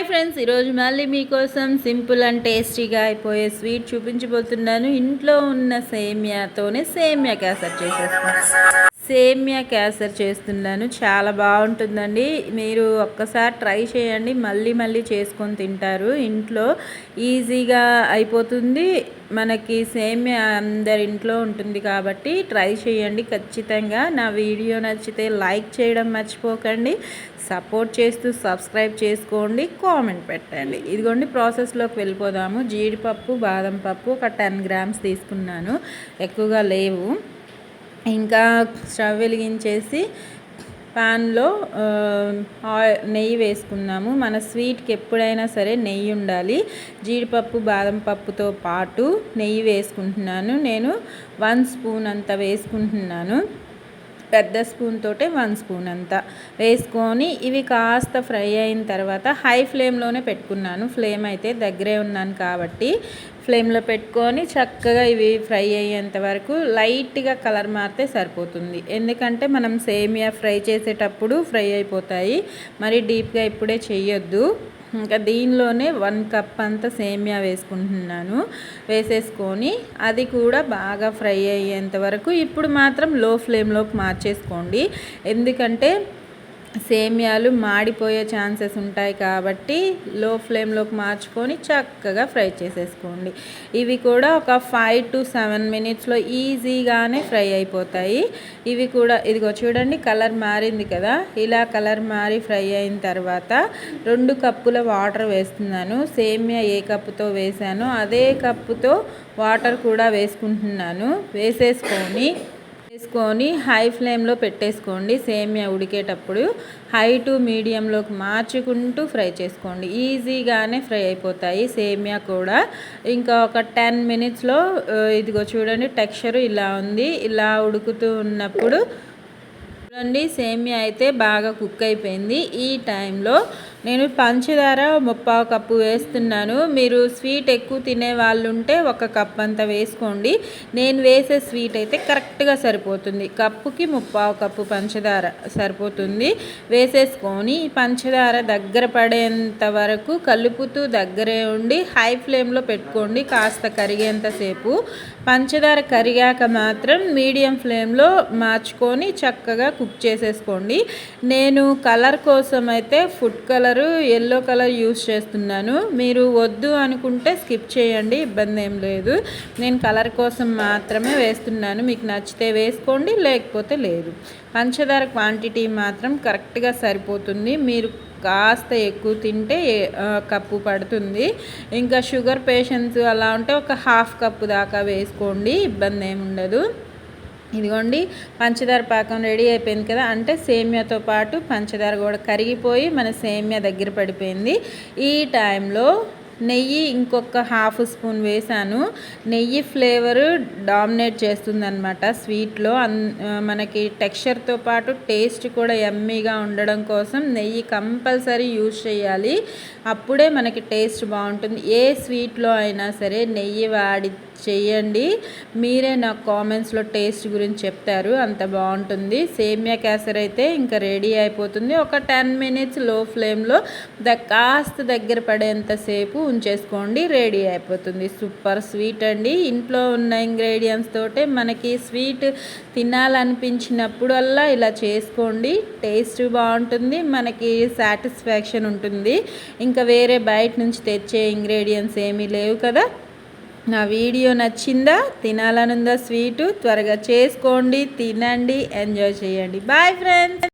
Hi friends ఈరోజు మళ్ళీ మీకోసం సింపుల్ అండ్ టేస్టీగా అయిపోయే స్వీట్ చూపించబోతున్నాను. ఇంట్లో ఉన్న సేమియాతోనే సేమియా క్యాసర్ చేసేస్తాను సేమియా క్యాసర్ చేస్తున్నాను. చాలా బాగుంటుందండి. మీరు ఒక్కసారి ట్రై చేయండి. మళ్ళీ మళ్ళీ చేసుకొని తింటారు. ఇంట్లో ఈజీగా అయిపోతుంది. మనకి సేమియా అందరి ఇంట్లో ఉంటుంది కాబట్టి ట్రై చేయండి ఖచ్చితంగా. నా వీడియో నచ్చితే లైక్ చేయడం మర్చిపోకండి. సపోర్ట్ చేస్తూ సబ్స్క్రైబ్ చేసుకోండి. కామెంట్ పెట్టండి. ఇదిగోండి ప్రాసెస్లోకి వెళ్ళిపోదాము. జీడిపప్పు బాదం పప్పు ఒక టెన్ గ్రామ్స్ తీసుకున్నాను. ఎక్కువగా లేవు. ఇంకా స్టవ్ వెలిగించేసి పాన్లో నెయ్యి వేసుకున్నాము. మన స్వీట్కి ఎప్పుడైనా సరే నెయ్యి ఉండాలి. జీడిపప్పు బాదం పప్పుతో పాటు నెయ్యి వేసుకుంటున్నాను. నేను వన్ స్పూన్ అంత వేసుకుంటున్నాను. పెద్ద స్పూన్ తోటే వన్ స్పూన్ అంతా వేసుకొని ఇవి కాస్త ఫ్రై అయిన తర్వాత హై ఫ్లేమ్లోనే పెట్టుకున్నాను. ఫ్లేమ్ అయితే దగ్గరే ఉన్నాను కాబట్టి ఫ్లేమ్లో పెట్టుకొని చక్కగా ఇవి ఫ్రై అయ్యేంత వరకు లైట్గా కలర్ మారితే సరిపోతుంది. ఎందుకంటే మనం సేమియా ఫ్రై చేసేటప్పుడు ఫ్రై అయిపోతాయి. మరి డీప్గా ఇప్పుడే చేయొద్దు ఇంకా దీనిలోనే వన్ కప్ అంతా సేమియా వేసుకుంటున్నాను. వేసేసుకొని అది కూడా బాగా ఫ్రై అయ్యేంత వరకు ఇప్పుడు మాత్రం లో ఫ్లేమ్లోకి మార్చేసుకోండి. ఎందుకంటే సేమ్యాలు మాడిపోయే ఛాన్సెస్ ఉంటాయి కాబట్టి లో ఫ్లేమ్లోకి మార్చుకొని చక్కగా ఫ్రై చేసేసుకోండి. ఇవి కూడా ఒక ఫైవ్ టు సెవెన్ మినిట్స్లో ఈజీగానే ఫ్రై అయిపోతాయి. ఇవి కూడా ఇదిగో చూడండి కలర్ మారింది కదా. ఇలా కలర్ మారి ఫ్రై అయిన తర్వాత రెండు కప్పుల వాటర్ వేస్తున్నాను. సేమ్యా ఏ కప్పుతో వేసానో అదే కప్పుతో వాటర్ కూడా వేసుకుంటున్నాను. వేసేసుకొని వేసుకొని హై ఫ్లేమ్లో పెట్టేసుకోండి సేమియా ఉడికేటప్పుడు. హై టు మీడియంలోకి మార్చుకుంటూ ఫ్రై చేసుకోండి. ఈజీగానే ఫ్రై అయిపోతాయి. సేమియా కూడా. ఇంకా ఒక టెన్ మినిట్స్లో ఇదిగో చూడండి టెక్స్చర్ ఇలా ఉంది. ఇలా ఉడుకుతూ ఉన్నప్పుడు చూడండి సేమియా అయితే బాగా కుక్ అయిపోయింది. ఈ టైంలో నేను పంచదార ముప్పావు కప్పు వేస్తున్నాను. మీరు స్వీట్ ఎక్కువ తినే వాళ్ళు ఉంటే ఒక కప్ అంత వేసుకోండి. నేను వేసే స్వీట్ అయితే కరెక్ట్గా సరిపోతుంది. కప్పుకి ముప్పావు కప్పు పంచదార సరిపోతుంది. వేసేసుకొని పంచదార దగ్గర పడేంత వరకు కలుపుతూ దగ్గరే ఉండి హై ఫ్లేమ్లో పెట్టుకోండి కాస్త కరిగేంతసేపు పంచదార కరిగాక మాత్రం మీడియం ఫ్లేమ్లో మార్చుకొని చక్కగా కుక్ చేసేసుకోండి. నేను కలర్ కోసం అయితే food colour colour yellow colour use చేస్తున్నాను. మీరు వద్దు అనుకుంటే స్కిప్ చేయండి ఇబ్బంది ఏం లేదు. నేను కలర్ కోసం మాత్రమే వేస్తున్నాను. మీకు నచ్చితే వేసుకోండి లేకపోతే లేదు. పంచదార క్వాంటిటీ మాత్రం కరెక్ట్గా సరిపోతుంది. మీరు కాస్త ఎక్కువ తింటే కప్పు పడుతుంది. ఇంకా షుగర్ పేషెంట్స్ అలా ఉంటే ఒక హాఫ్ కప్పు దాకా వేసుకోండి ఇబ్బంది ఏమి ఉండదు. ఇదిగోండి పంచదార పాకం రెడీ అయిపోయింది కదా? అంటే సేమియాతో పాటు పంచదార కూడా కరిగిపోయి మన సేమియా దగ్గర పడిపోయింది. ఈ టైంలో నెయ్యి ఇంకొక హాఫ్ స్పూన్ వేసాను నెయ్యి ఫ్లేవర్ డామినేట్ చేస్తుందన్నమాట స్వీట్లో. అన్ మనకి టెక్స్చర్తో పాటు టేస్ట్ కూడా ఎమ్మీగా ఉండడం కోసం నెయ్యి కంపల్సరీ యూజ్ చేయాలి. అప్పుడే మనకి టేస్ట్ బాగుంటుంది. ఏ స్వీట్లో అయినా సరే నెయ్యి వాడి చేయండి. మీరే నాకు కామెంట్స్లో టేస్ట్ గురించి చెప్తారు. అంత బాగుంటుంది. సేమియా క్యాసర్ అయితే ఇంకా రెడీ అయిపోతుంది. ఒక టెన్ మినిట్స్లో ఫ్లేమ్లో ద కాస్త దగ్గర పడేంతసేపు ఉంచేసుకోండి రెడీ అయిపోతుంది. సూపర్ స్వీట్ అండి. ఇంట్లో ఉన్న ఇంగ్రీడియంట్స్ తోటే మనకి స్వీట్ తినాలనిపించినప్పుడల్లా ఇలా చేసుకోండి. టేస్ట్ బాగుంటుంది మనకి సాటిస్ఫాక్షన్ ఉంటుంది. ఇంకా వేరే బయట నుంచి తెచ్చే ఇంగ్రీడియంట్స్ ఏమీ లేవు కదా. నా వీడియో నచ్చిందా? తినాలనుందా స్వీటు? త్వరగా చేసుకోండి తినండి ఎంజాయ్ చేయండి. Bye friends!